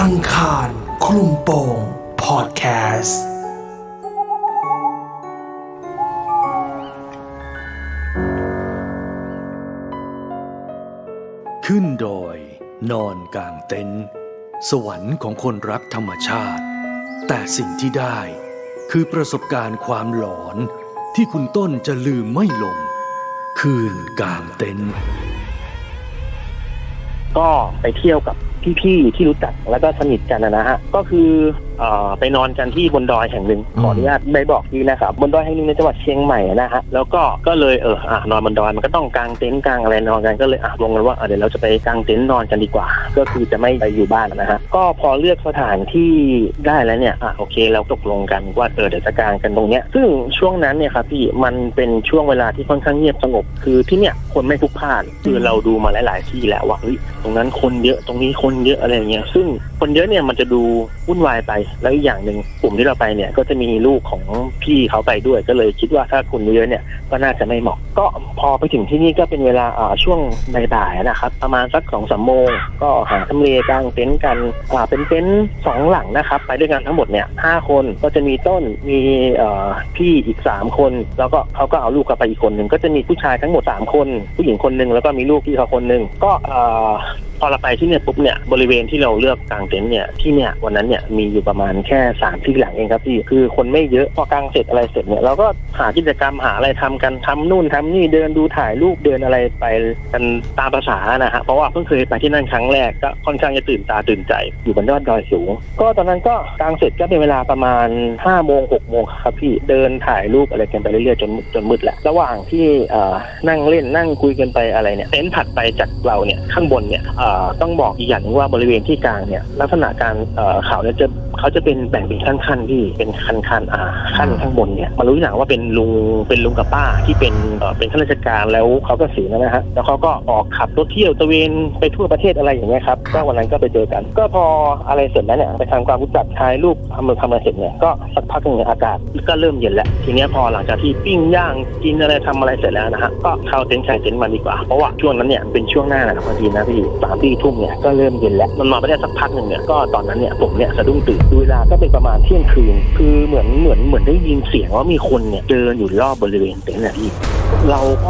อังคารคลุมโปงพอดแคสต์ขึ้นดอยนอนกลางเต็นท์สวรรค์ของคนรักธรรมชาติ แต่สิ่งที่ได้คือประสบการณ์ความหลอนที่คุณต้นจะลืมไม่ลง คืนกลางเต็นท์ ก็ไปเที่ยวกับพี่ๆที่รู้จักแล้วก็สนิทกันนะฮะก็คือ ไปนอนกันที่บนดอยแห่งหนึ่งขออนุญาตได้บอกดีนะครับบนดอยแห่งหนึ่งในจังหวัดเชียงใหม่นะฮะแล้วก็ก็เลยเอออะนอนบนดอยมันก็ต้องกางเต็นท์กางอะไรนอนกันก็เลยอะลงกันว่าอะเดี๋ยวเราจะไปกางเต็นท์นอนกันดีกว่า ก็คือจะไม่ไปอยู่บ้านนะฮะก็พอเลือกสถานที่ได้แล้วเนี่ยอะโอเคเราตกลงกันว่าเออเดี๋ยวจะกางกันตรงเนี้ยซึ่งช่วงนั้นเนี่ยครับพี่มันเป็นช่วงเวลาที่ค่อนข้างเงียบสงบ คือที่เนี่ยคนไม่พลุกพล่านคือเราดูมาหลาย ๆ ที่แล้วว่าเฮ้ยตรงนั้นคนเยอะตรงนี้คนเยอะอะไรอย่างเงี้ยซึ่งคนเยอะเนี่ยมันจะดูวุ่นวายไปแล้วอีกอย่างหนึ่งกลุ่มที่เราไปเนี่ยก็จะมีลูกของพี่เขาไปด้วย ก็เลยคิดว่าถ้าคนเยอะเนี่ยก็น่าจะไม่เหมาะ ก็พอไปถึงที่นี่ก็เป็นเวลาอ่าช่วงบ่ายๆนะครับ ประมาณสักสองสามโมงก็หาทำเลกลางเต็นท์กันเป็นเต็นท์สองหลังนะครับ ไปด้วยกันทั้งหมดเนี่ยห้าคนก็จะมีต้นมีพี่อีกสามคน แล้วก็เขาก็เอาลูกกลับไปอีกคนหนึ่งก็จะมีผู้ชายทั้งหมดสามคน ผู้หญิงคนหนึ่งแล้วก็มีลูกพี่เขาคนหนึ่งก็ พอเราไปที่เนี่ยปุ๊บเนี่ยบริเวณที่เราเลือกกางเต็นท์เนี่ยที่เนี่ยวันนั้นเนี่ยมีอยู่ประมาณแค่สามที่หลังเองครับพี่คือคนไม่เยอะพอกางเสร็จอะไรเสร็จเนี่ยเราก็หากิจกรรมหาอะไรทำกันทำนู่นทำนี่เดินดูถ่ายรูปเดินอะไรไปกันตามภาษานะฮะเพราะว่าเพิ่งเคยไปที่นั่นครั้งแรกก็ค่อนข้างจะตื่นตาตื่นใจอยู่บนยอดดอยสูง ก็ตอนนั้นก็กางเสร็จก็เป็นเวลาประมาณห้าโมงหกโมงครับพี่เดินถ่ายรูปอะไรกันไปเรื่อยๆจนจนมืดแหละระหว่างที่นั่งเล่นนั่งคุยกันไปอะไรเนี่ยเต็นท์ถัดไปจากเราเนี่ยข้างบนเนี่ยเต้องบอกอีกอย่างหนึงว่าบริเวณที่กลางเนี่ยลักษณะการเอ่อเขาเนี่ยจะเขาจะเป็นแบ่งเป็นขั้นๆที่เป็นขั้นๆอ่าขั้นข้างบนเนี่ยมารู้ทีหลังว่าเป็นลุงเป็นลุงกับป้าที่เป็นเอ่อเป็นข้าราชการแล้วเขาก็เสียแล้วนะฮะแล้วเขาก็ออกขับรถเที่ยวตระเวนไปทั่วประเทศอะไรอย่างเงี้ยครับก็วันนั้นก็ไปเจอกัน ก็พออะไรเสร็จแล้วเนี่ยไปทำความรู้จักถ่ายรูปทำมือทำอะไรเสร็จเนี่ยก็สักพักหนึ่งเนี่ยอากาศก็เริ่มเย็นแล้วทีเนี้ยพอหลังจากที่ปิ้งย่างกินอะไรทำอะไรเสร็จแล้วนะฮะก็เข้าเต็นท์ชายเต็นท์มันดีกว่าเพราะว่าช่วงนั้นเนี่ยเป็นช่วงหน้าหนาวพอดีนะพี่สามสี่ทุ่มเนี่ยก็เริ่มเย็นแล้วมันมาไม่ได้สักพักหนึ่งเนี่ยก็ตอนนั้นเนี่ยผมเนี่ยสะดุ้งตื่นดูเวลาก็เป็นประมาณเที่ยงคืน คือเหมือนเหมือนเหมือนได้ยินเสียงว่ามีคนเนี่ยเดินอยู่รอบบริเวณเต็นท์น่ะพี่เราก็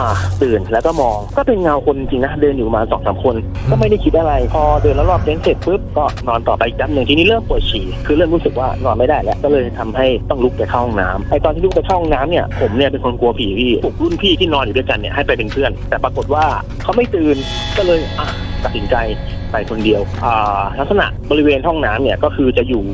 อ่าตื่นแล้วก็มองก็เป็นเงาคนจริงนะเดินอยู่ประมาณสองสามคน ก็ไม่ได้คิดอะไร พอเดินแล้วรอบเต็นท์เสร็จปุ๊บก็นอนต่อไปอีกแป๊บหนึ่งทีนี้เริ่มปวดฉี่คือเริ่มรู้สึกว่านอนไม่ได้แล้วก็เลยทำให้ต้องลุกไปเข้าห้องน้ำไอตอนที่ลุกไปเข้าห้องน้ำเนี่ยผมเนี่ยเป็นคนกลัวผีพี่ปลุกรุ่นพี่ที่นอนอยู่ด้วยกันเนี่ยให้ไปเป็นเพื่อน แต่ปรากฏว่าเขาไม่ตื่นก็เลยอะตัดสินใจไปคนเดียวอ่าลักษณะบริเวณห้องน้ำเนี่ยก็คือจะอยู่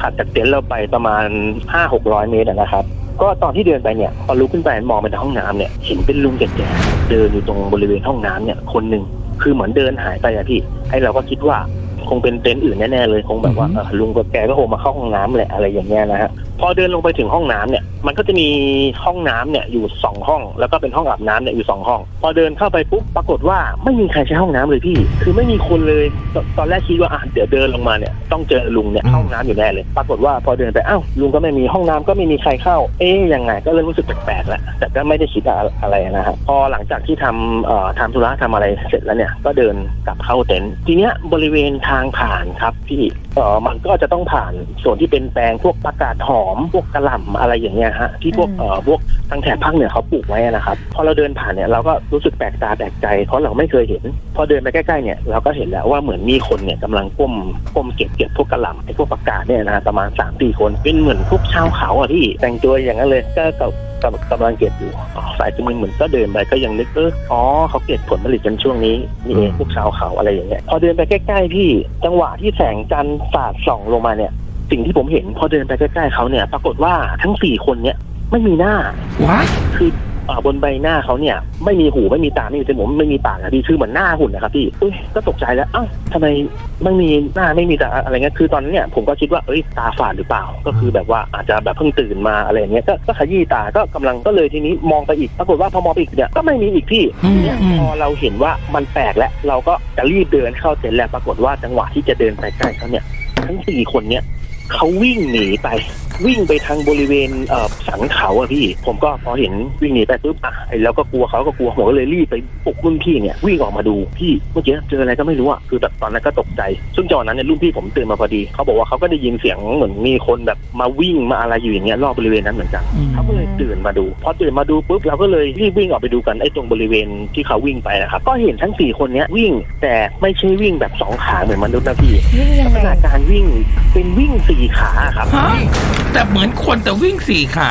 ถัดจากเต็นท์เราไปประมาณห้าหกร้อยเมตรอะนะครับ ก็ตอนที่เดินไปเนี่ยพอลุกขึ้นไปมองไปในห้องน้ำเนี่ยเห็นเป็นลุงแก่ๆเดินอยู่ตรงบริเวณห้องน้ำเนี่ยคนหนึ่งคือเหมือนเดินหายไปอะพี่ไอเราก็คิดว่าคงเป็นเต็นท์อื่นแน่ๆเลยคงแบบว่าเออลุงกับแกก็คงมาเข้าห้องน้ำแหละอะไรอย่างเงี้ยนะฮะพอเดินลงไปถึงห้องน้ำเนี่ย มันก็จะมีห้องน้ำเนี่ยอยู่สองห้อง แล้วก็เป็นห้องอาบน้ำเนี่ยอยู่สองห้อง พอเดินเข้าไปปุ๊บปรากฏว่าไม่มีใครใช้ห้องน้ำเลยพี่ คือไม่มีคนเลยตตอนแรกคิดว่าอะเดี๋ยวเดินลงมาเนี่ยต้องเจอลุงเนี่ยเข้าห้องน้ำอยู่แน่เลย ปรากฏว่าพอเดินไปอ้าวลุงก็ไม่มีห้องน้ำก็ไม่มีใครเข้า เอ๊ยยังไง ก็เริ่มรู้สึกแปลกๆแล้วแต่ก็ไม่ได้คิดอะไรนะฮะพอหลังจากที่ทำเอ่อทำธุระทำอะไรเสร็จแล้วเนี่ยก็เดินกลับเข้าเต็นท์ทีเนี้ยบริเวณทางผ่านครับพี่ เอ่อมันก็จะต้องผ่านส่วนที่เป็นแปลงพวกประกาศหอม พวกกระหล่ำอะไรอย่างเงี้ยฮะที่พวกอืมเอ่อพวกทางแถบภาคเหนือเขาปลูกไว้นะครับพอเราเดินผ่านเนี่ยเราก็รู้สึกแปลกตาแปลกใจเพราะเราไม่เคยเห็น พอเดินไปใกล้ๆเนี่ยเราก็เห็นแล้วว่าเหมือนมีคนเนี่ยกำลังก้มก้มเก็บเก็บพวกกระหล่ำไอ้พวกประกาศเนี่ยนะประมาณสามสี่คนเป็นเหมือนพวกชาวเขาอะพี่แต่งตัวอย่างนั้นเลยก็ กับกับกำลังเก็บอยู่อ๋อสายจมือเหมือนก็เดินไปก็ยังนึกเอออ๋อเขาเก็บผลผลิตกันช่วงนี้นี่เองพวกชาวเขาอะไรอย่างเงี้ยพอเดินไปใกล้ๆพี่จังหวะที่แสงจันทร์สาดส่องลงมาเนี่ย สิ่งที่ผมเห็นพอเดินไปใกล้ๆเขาเนี่ย ปรากฏว่าทั้งสี่คนเนี่ยไม่มีหน้าว้าคือเอ่อ บนใบหน้าเขาเนี่ยไม่มีหูไม่มีตาไม่มีจมูกไม่มีปากอะพี่คือเหมือนหน้าหุ่นนะครับพี่เอ้ยก็ตกใจแล้วเอ้าทำไมไม่มีหน้าไม่มีตาอะไรเงี้ยคือตอนนั้นเนี่ยผมก็คิดว่าเอ้ยตาฝาดหรือเปล่า ก็คือแบบว่าอาจจะแบบเพิ่งตื่นมาอะไรอย่างเงี้ยก็ก็ขยี้ตาก็กำลังก็เลยทีนี้มองไปอีกปรากฏว่าพอมองไปอีกเนี่ยก็ไม่มีอีกพี่อืมเนี่ยอืมพอเราเห็นว่ามันแปลกแล้วเราก็จะรีบเดินเข้าเต็นท์แล้วปรากฏว่าจังหวะที่จะเดินไปใกล้เขาเนี่ยทั้งสี่คนเนี่ยเขาวิ่งหนีไป วิ่งไปทางบริเวณเอ่อสันเขาอะพี่ ผมก็พอเห็นวิ่งหนีไปปุ๊บอะไอ้แล้วก็กลัวเขาก็กลัวผมก็เลยรีบไปปลุกรุ่นพี่เนี่ยวิ่งออกมาดูพี่เมื่อกี้เจออะไรก็ไม่รู้อะคือแบบตอนนั้นก็ตกใจ ซึ่งจังหวะนั้นเนี่ยรุ่นพี่ผมตื่นมาพอดีเขาบอกว่าเขาก็ได้ยินเสียงเหมือนมีคนแบบมาวิ่งมาอะไรอยู่อย่างเงี้ยรอบบริเวณนั้นเหมือนกันอืมเขาก็เลยตื่นมาดู พอตื่นมาดูปุ๊บเราก็เลยรีบวิ่งออกไปดูกันไอ้ตรงบริเวณที่เขาวิ่งไปนะครับก็เห็นทั้งสี่คนเนี้ยวิ่งแต่ไม่ใช่วิ่งแบบสองขาเหมือนมนุษย์นะพี่วิ่งยัลังกษไงณะการวิ่งเป็นวิ่งสี่ขาครับ ฮะ แต่เหมือนคนแต่วิ่งสี่ขา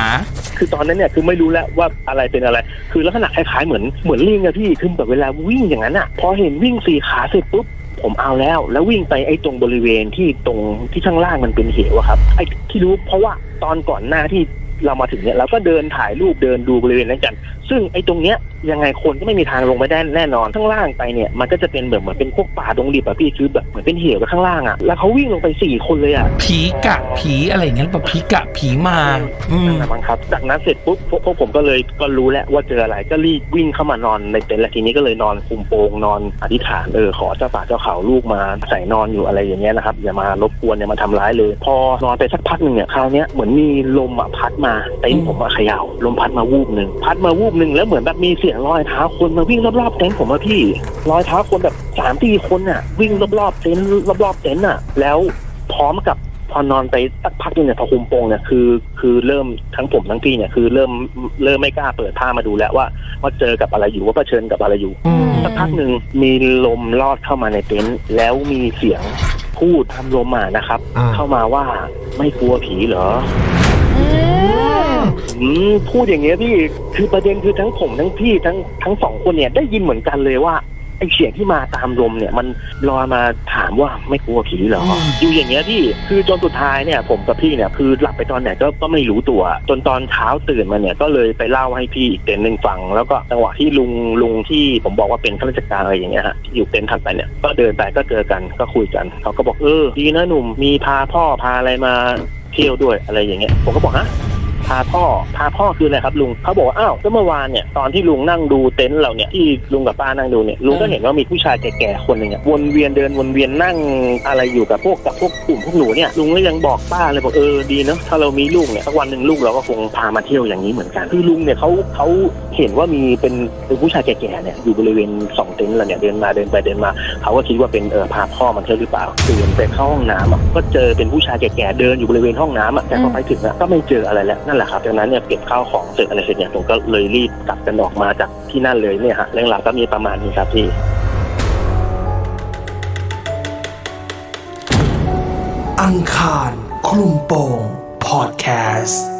คือตอนนั้นเนี่ยคือไม่รู้แล้วว่าอะไรเป็นอะไร คือลักษณะคล้ายๆเหมือนเหมือนลิงอะพี่คือแบบเวลาวิ่งอย่างนั้นอะพอเห็นวิ่งสี่ขาเสร็จปุ๊บผมเอาแล้ว แล้ววิ่งไปไอ้ตรงบริเวณที่ตรงที่ข้างล่างมันเป็นเหวอะครับ ไอ้ที่รู้เพราะว่าตอนก่อนหน้าที่เรามาถึงเนี่ยเราก็เดินถ่ายรูปเดินดูบริเวณนั้นกัน ซึ่งไอ้ตรงเนี้ย ยังไงคนก็ไม่มีทางลงไปได้แน่นอนข้างล่างไปเนี่ยมันก็จะเป็นแบบเหมือนเป็นพวกป่าดงดิบอะพี่คือแบบเหมือนเป็นเหวไปข้างล่างอะแล้วเขาวิ่งลงไปสี่คนเลยอะผีกะผีอะไรอย่างเงี้ยแบบผีกะผีมาอืมนั่นแหละมั้งครับ จากนั้นเสร็จปุ๊บพวกพวกผมก็เลยก็รู้แล้วว่าเจออะไรก็รีบวิ่งเข้ามานอนในเต็นท์แล้วทีนี้ก็เลยนอนคุมโปงนอนอธิษฐานเออขอเจ้าป่าเจ้าเขาลูกมาใส่นอนอยู่อะไรอย่างเงี้ยนะครับอย่ามารบกวนอย่ามาทำร้ายเลย พอนอนไปสักพักหนึ่งเนี่ยคราวเนี้ยเหมือนมีลมอะพัดมาเต็นท์ผมอะเขย่าลมพัดมาวูบหนึ่งพัดมาวูบหนึ่งแล้วเหมือนแบบมีเสียงรอยเท้าคนมาวิ่งรอบๆเต็นท์ผมอะพี่ รอยเท้าคนแบบสามสี่คนอะวิ่งรอบๆเต็นท์รอบๆเต็นท์อะแล้วพร้อมกับพอนอนไปสักพักหนึงเนี่ยพอคุมโปงเนี่ยคือ คือเริ่มทั้งผมทั้งพี่เนี่ยคือเริ่มเริ่มไม่กล้าเปิดผ้ามาดูแล้วว่าว่าเจอกับอะไรอยู่ว่าเผชิญกับอะไรอยู่อืมสักพักหนึ่งมีลมลอดเข้ามาในเต็นท์แล้วมีเสียงพูดตามลมมานะครับอ่าเข้ามาว่าไม่กลัวผีเหรอ อืมอืมพูดอย่างเงี้ยพี่คือประเด็นคือทั้งผมทั้งพี่ทั้งทั้งสองคนเนี่ยได้ยินเหมือนกันเลยว่าไอ้เสียงที่มาตามลมเนี่ย มันลอยมาถามว่าไม่กลัวผีเหรออืมอยู่อย่างเงี้ยพี่คือจนสุดท้ายเนี่ย ผมกับพี่เนี่ยคือหลับไปตอนไหนก็ก็ไม่รู้ตัว จนตอนเช้าตื่นมาเนี่ยก็เลยไปเล่าให้พี่อีกเต็นท์หนึ่งฟัง แล้วก็จังหวะที่ลุงลุงที่ผมบอกว่าเป็นข้าราชการอะไรอย่างเงี้ยฮะที่อยู่เต็นท์ถัดไปเนี่ยก็เดินไปก็เจอกันก็คุยกันเขาก็บอกเออดีนะหนุ่มมีพาพ่อพาอะไรมา เที่ยวด้วยอะไรอย่างเงี้ยผมก็บอกฮะ พาพ่อพาพ่อคืออะไรครับลุงเขาบอกว่าอ้าวก็เมื่อวานเนี่ยตอนที่ลุงนั่งดูเต็นท์เราเนี่ยที่ลุงกับป้านั่งดูเนี่ยลุงก็เห็นว่ามีผู้ชายแก่ๆคนหนึ่งอะวนเวียนเดินวนเวียนนั่งอะไรอยู่กับพวกกับพวกกลุ่มพวกหนูเนี่ยลุงก็ยังบอกป้าเลยบอกเออดีเนาะถ้าเรามีลูกเนี่ยสักวันหนึ่งลูกเราก็คงพามาเที่ยวอย่างนี้เหมือนกันคือลุงเนี่ยเขาเขาเห็นว่ามีเป็นเป็นผู้ชายแก่ๆเนี่ยอยู่บริเวณสองเต็นท์เราเนี่ยเดินมาเดินไปเดินมาเขาก็คิดว่าเป็นเออพาพ่อมันเที่ยวหรือเปล่าตื่นไปเข้าห้องน้ำอะก็เจอเป็นผู้ชายแก่ๆเดินอยู่บริเวณห้องน้ำอะแต่พอไปถึงอะก็ไม่เจออะไรแล้วนั่นแหละครับดังนั้นเนี่ยเก็บข้าวของเสร็จอะไรเสร็จเนี่ยผมก็เลยรีบกลับกันออกมาจากที่นั่นเลยเนี่ยฮะเรื่องราวก็มีประมาณนี้ครับพี่อังคารคลุมโปงพอดแคสต์